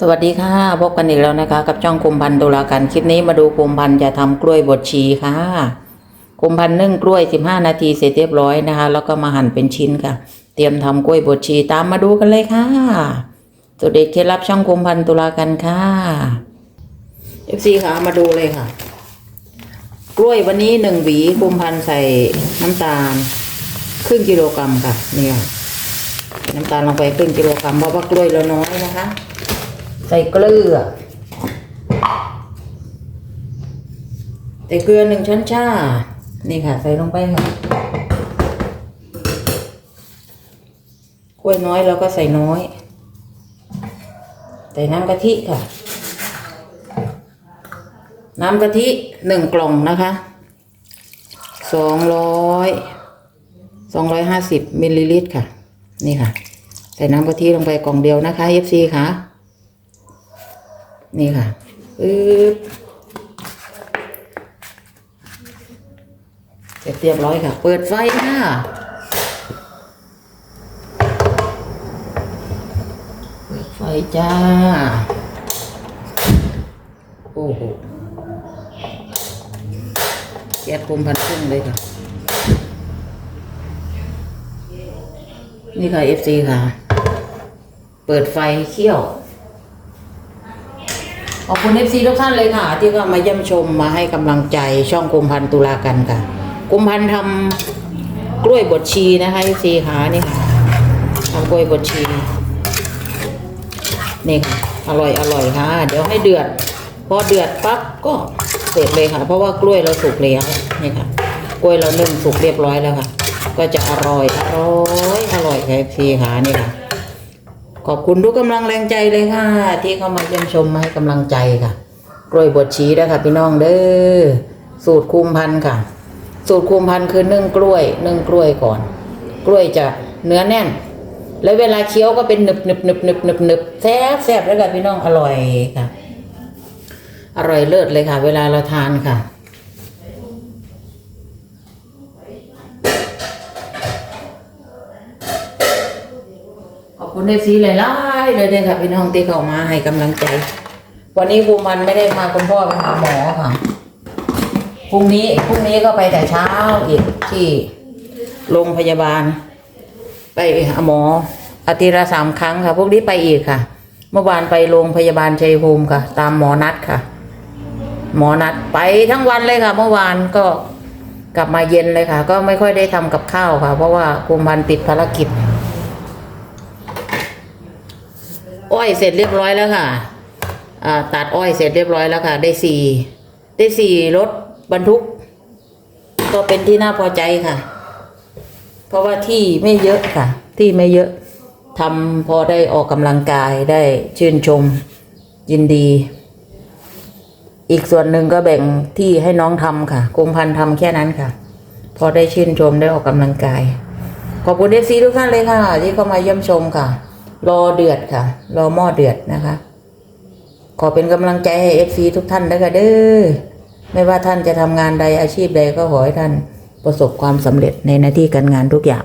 สวัสดีค่ะ พบกันอีกแล้วนะคะ กับช่องคุมพันธ์ตุลาการคลิปนี้มาดูคุมพันธ์จะทำกล้วยบดชีค่ะคุมพันธ์นึ่งกล้วย 15 นาทีเสร็จเรียบร้อยนะคะ แล้วก็มาหั่นเป็นชิ้นค่ะ เตรียมทำกล้วยบดชีตามมาดูกันเลยค่ะสุดเด็ดเคล็ดลับช่องคุมพันธ์ตุลาการค่ะเอฟซีค่ะมาดูเลยค่ะ กล้วยวันนี้หนึ่งหวีคุมพันธ์ใส่น้ำตาลครึ่งกิโลกรัมค่ะเนี่ยน้ำตาลลงไปครึ่งกิโลกรัมเพราะว่ากล้วยเราน้อยนะคะ ส่เกลือ ใส่เกลือหนึ่งช้อนชา นี่ค่ะ ใส่ลงไปค่ะกล้วยน้อยเราก็ใส่น้อย ใส่น้ำกะทิค่ะ น้ำกะทิหนึ่งกล่องนะคะสองร้อยสองร้อยห้าสิบมิลลิลิตรค่ะ นี่ค่ะ ใส่น้ำกะทิลงไปกล่องเดียวนะคะ FC ค่ะ นี่ค่ะปึ๊บเสร็จเรียบร้อยค่ะ เปิดไฟค่ะเปิดไฟจ้า โอ้โหแก๊สคุมพันขึ้นเลยค่ะ นี่ค่ะ FC ค่ะ เปิดไฟเคี่ยว ขอบคุณเอฟซีทุกท่านเลยค่ะ ที่ก็มาเยี่ยมชมมาให้กำลังใจช่องกุมพันธ์ตุลากันค่ะกุมพันธ์ทำกล้วยบดชีนะคะเอฟซีค่ะนี่ค่ะทำกล้วยบดชีนี่ค่ะอร่อยอร่อยค่ะ เดี๋ยวให้เดือด พอเดือดปั๊บก็เสร็จเลยค่ะ เพราะว่ากล้วยเราสุกแล้วนี่ค่ะ กล้วยเรานึ่งสุกเรียบร้อยแล้วค่ะ ก็จะอร่อยอร่อยอร่อยค่ะเอฟซีค่ะนี่ค่ะ ขอบคุณทุกกำลังแรงใจเลยค่ะ ที่เข้ามาเยี่ยมชมมาให้กำลังใจค่ะกล้วยบดชีนะคะพี่น้องเด้อสูตรคุมพันค่ะ สูตรคุมพันคือนึ่งกล้วยนึ่งกล้วยก่อน กล้วยจะเนื้อแน่น แล้วเวลาเคี้ยวก็เป็นหนึบหนึบหนึบหนึบหนึบหนึบแซ่บแซ่บแล้วค่ะพี่น้องอร่อยค่ะ อร่อยเลิศเลยค่ะ เวลาเราทานค่ะ ขอบ คุณเอฟซีหลายๆเลยเด้อค่ะพี่น้องที่เข้ามาให้กำลังใจ วันนี้ครูมันไม่ได้มาคุณพ่อไปหาหมอค่ะพรุ่งนี้พรุ่งนี้ก็ไปแต่เช้าอีกที่โรงพยาบาล ไปหาหมออาทิตย์ละสามครั้งค่ะพวกนี้ไปอีกค่ะ เมื่อวานไปโรงพยาบาลชัยภูมิค่ะ ตามหมอนัดค่ะ หมอนัดไปทั้งวันเลยค่ะ เมื่อวานก็กลับมาเย็นเลยค่ะ ก็ไม่ค่อยได้ทำกับข้าวค่ะ เพราะว่าคุมพันติดภารกิจ อ้อยเสร็จเรียบร้อยแล้วค่ะ อ่า ตัดอ้อยเสร็จเรียบร้อยแล้วค่ะ ได้สี่ได้สี่รถบรรทุก ก็เป็นที่น่าพอใจค่ะ เพราะว่าที่ไม่เยอะค่ะ ที่ไม่เยอะทำพอได้ออกกำลังกายได้ชื่นชมยินดี อีกส่วนหนึ่งก็แบ่งที่ให้น้องทำค่ะกุมพันธ์ทำแค่นั้นค่ะ พอได้ชื่นชมได้ออกกำลังกาย ขอบคุณเอฟซีทุกท่านเลยค่ะ ที่เข้ามาเยี่ยมชมค่ะ รอเดือดค่ะ รอหม้อเดือดนะคะ ขอเป็นกำลังใจให้เอฟซีทุกท่านด้วยค่ะเด้อไม่ว่าท่านจะทำงานใดอาชีพใดก็ขอให้ท่านประสบความสำเร็จในหน้าที่การงานทุกอย่าง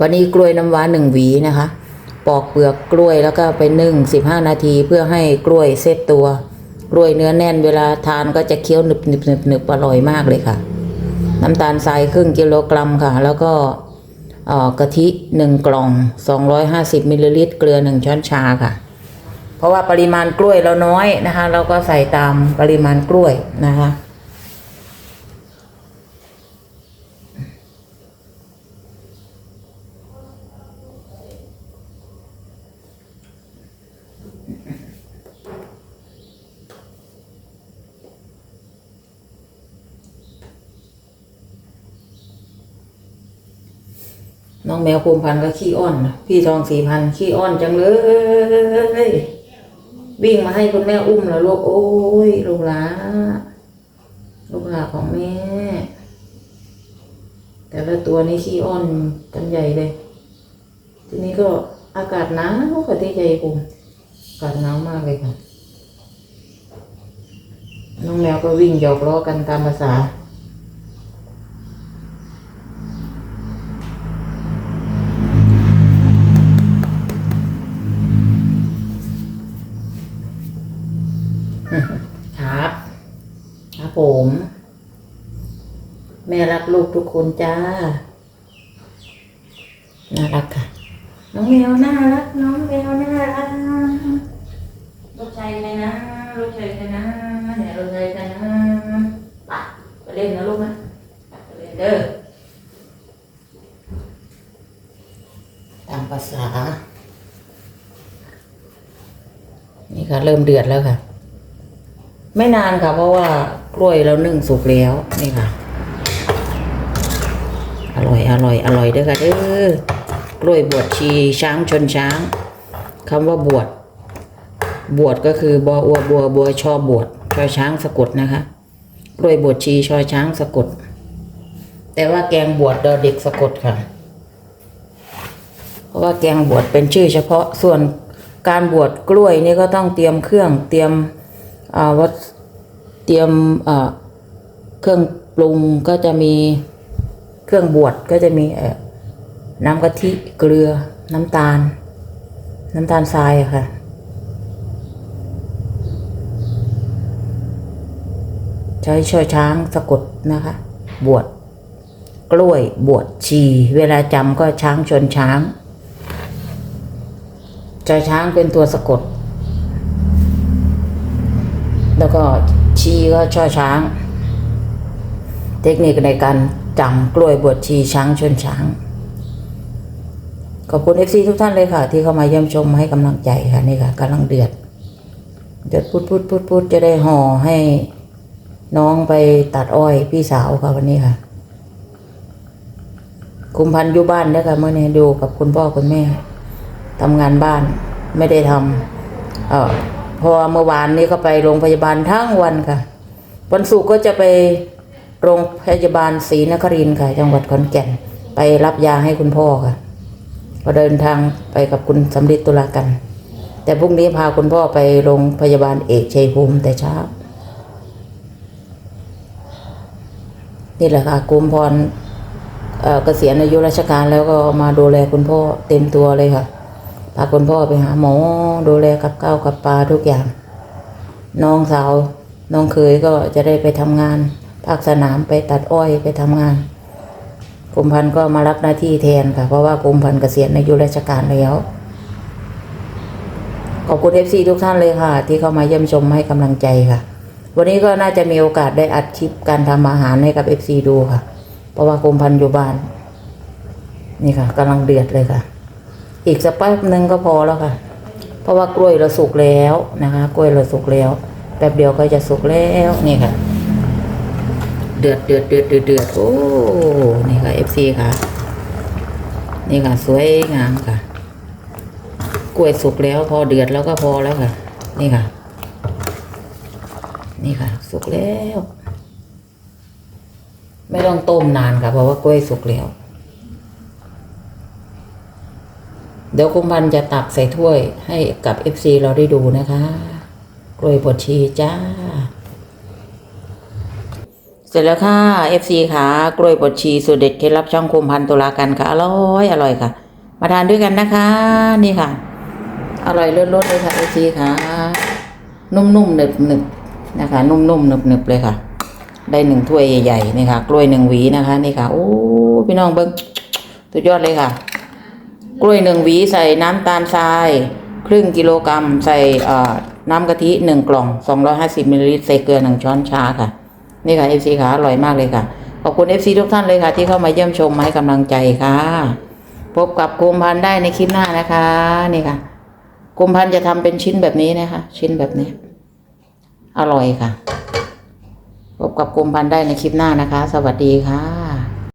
วันนี้กล้วยน้ำว้าหนึ่งหวีนะคะ ปอกเปลือกกล้วยแล้วก็ไปนึ่งสิบห้านาทีเพื่อให้กล้วยเซตตัว กล้วยเนื้อแน่นเวลาทานก็จะเคี้ยวหนึบหนึบหนึบหนึบอร่อยมากเลยค่ะ น้ำตาลทรายครึ่งกิโลกรัมค่ะ แล้วก็ กะทิหนึ่งกล่อง 250มิลลิลิตรเกลือหนึ่งช้อนชาค่ะ เพราะว่าปริมาณกล้วยเราน้อยนะคะ เราก็ใส่ตามปริมาณกล้วยนะคะ น้องแมวภูมิพันธ์ก็ขี้อ้อน พี่ทองสี่พันขี้อ้อนจังเลย วิ่งมาให้คุณแม่อุ้มแล้วลูกโอ้ยลูกหลาลูกหลาของแม่ แต่ละตัวนี้ขี้อ้อนกันใหญ่เลย ทีนี้ก็อากาศหนาวค่ะที่ใจภูมิอากาศหนาวมากเลยค่ะ น้องแมวก็วิ่งหยอกล้อกันตามภาษา ผม แม่รักลูกทุกคนจ้า น่ารักค่ะ น้องแมวน่ารัก น้องแมวน่ารักลูกชายใครนะลูกชายใครนะเนี่ยลูกชายใครนะไปไปเล่นนะลูกนะไปเล่นเด้อตามภาษา นี่ค่ะ เริ่มเดือดแล้วค่ะ ไม่นานค่ะ เพราะว่า กล้วยเรานึ่งสุกแล้วนี่ค่ะ อร่อยอร่อยอร่อยด้อค่ะเด้อกล้วยบวชชีช้างชนช้างคำว่าบวชบวชก็คือบออัวบัวบัวชอบวชชอช้างสะกดนะคะกล้วยบวชชีชอช้างสะกด แต่ว่าแกงบวชดอเด็กสะกดค่ะ เพราะว่าแกงบวชเป็นชื่อเฉพาะส่วนการบวชกล้วยนี่ก็ต้องเตรียมเครื่องเตรียมอ่าวัด ตรียมเครื่องปรุงก็จะมีเครื่องบวชก็จะมีน้ำกะทิเกลือน้ำตาล น้ำตาลทรายอะค่ะ ใช้ช่อช้างสะกดนะคะ บวชกล้วยบวชชี เวลาจำก็ช้างชนช้างจอยช้างเป็นตัวสะกด แล้วก็ ชีก็ช่อช้าง เทคนิคในการจำกล้วยบวชชีช้างชนช้าง ขอบคุณเอฟซีทุกท่านเลยค่ะ ที่เข้ามาเยี่ยมชมให้กำลังใจค่ะนี่ค่ะกำลังเดือดเดือดพุดพุดพุดพุดจะได้ห่อให้น้องไปตัดอ้อยพี่สาวค่ะวันนี้ค่ะ คุมพันอยู่บ้านเด้อค่ะเมื่อนี้ดูกับคุณพ่อคุณแม่ทำงานบ้านไม่ได้ทำเออ เพอเมื่อวานนี้ก็ไปโรงพยาบาลทั้งวันค่ะ วันศุกร์ก็จะไปโรงพยาบาลศรีนครินทร์ค่ะ จังหวัดขอนแก่น ไปรับยาให้คุณพ่อค่ะ ก็เดินทางไปกับคุณสำลิดตุลากัน แต่พรุ่งนี้พาคุณพ่อไปโรงพยาบาลเอกชัยภูมิแต่เช้า นี่แหละค่ะกุมพรเกษียณอายุราชการแล้วก็มาดูแลคุณพ่อเต็มตัวเลยค่ะ พาคุณพ่อไปหาหมอดูแลกับข้าวกับปลาทุกอย่าง น้องสาวน้องเคยก็จะได้ไปทำงาน ภาคสนามไปตัดอ้อยไปทำงานกุมพันธ์ก็มารับหน้าที่แทนค่ะ เพราะว่ากุมพันธ์เกษียณอายุราชการแล้วขอบคุณเอฟซีทุกท่านเลยค่ะ ที่เข้ามาเยี่ยมชมให้กำลังใจค่ะ วันนี้ก็น่าจะมีโอกาสได้อัดคลิปการทำอาหารให้กับเอฟซีดูค่ะ เพราะว่ากุมพันธ์อยู่บ้าน นี่ค่ะกำลังเดือดเลยค่ะ อีกสักแป๊บหนึ่งก็พอแล้วค่ะ เพราะว่ากล้วยเราสุกแล้วนะคะ กล้วยเราสุกแล้วแป๊บเดียวก็จะสุกแล้วนี่ค่ะ เดือดเดือดเดือดเดือดเดือดโอ้นี่ค่ะ FC ค่ะ นี่ค่ะสวยงามค่ะ กล้วยสุกแล้วพอเดือดแล้วก็พอแล้วค่ะ นี่ค่ะ นี่ค่ะ สุกแล้ว ไม่ต้องต้มนานค่ะ เพราะว่ากล้วยสุกแล้ว เดี๋ยวคุณพันจะตักใส่ถ้วยให้กับ FC เราได้ดูนะคะ กล้วยบดชีจ้า เสร็จแล้วค่ะ FC ค่ะ กล้วยบดชีสูตรเด็ดเคล็ดลับช่องคุมพันตุลากันค่ะ อร่อยอร่อยค่ะ มาทานด้วยกันนะคะ นี่ค่ะ อร่อยเลิศๆเลยค่ะ FC ค่ะ นุ่มๆหนึบๆนะคะ นุ่มๆหนึบๆเลยค่ะ ได้หนึ่งถ้วยใหญ่ๆนี่ค่ะ กล้วยหนึ่งหวีนะคะ นี่ค่ะ โอ้พี่น้องเบิ้งสุดยอดเลยค่ะ กล้วยหนึ่งหวีใส่น้ำตาลทราย ครึ่งกิโลกรัมใส่น้ำกะทิหนึ่งกล่องสองร้อยห้าสิบมิลลิลิตรใส่เกลือหนึ่งช้อนชาค่ะ นี่ค่ะเอฟซีค่ะอร่อยมากเลยค่ะ ขอบคุณเอฟซีทุกท่านเลยค่ะ ที่เข้ามาเยี่ยมชมมาให้กำลังใจค่ะ พบกับกุมพันธ์ได้ในคลิปหน้านะคะนี่ค่ะกุมพันธ์จะทำเป็นชิ้นแบบนี้นะคะ ชิ้นแบบนี้ อร่อยค่ะพบกับกุมพันธ์ได้ในคลิปหน้านะคะ สวัสดีค่ะ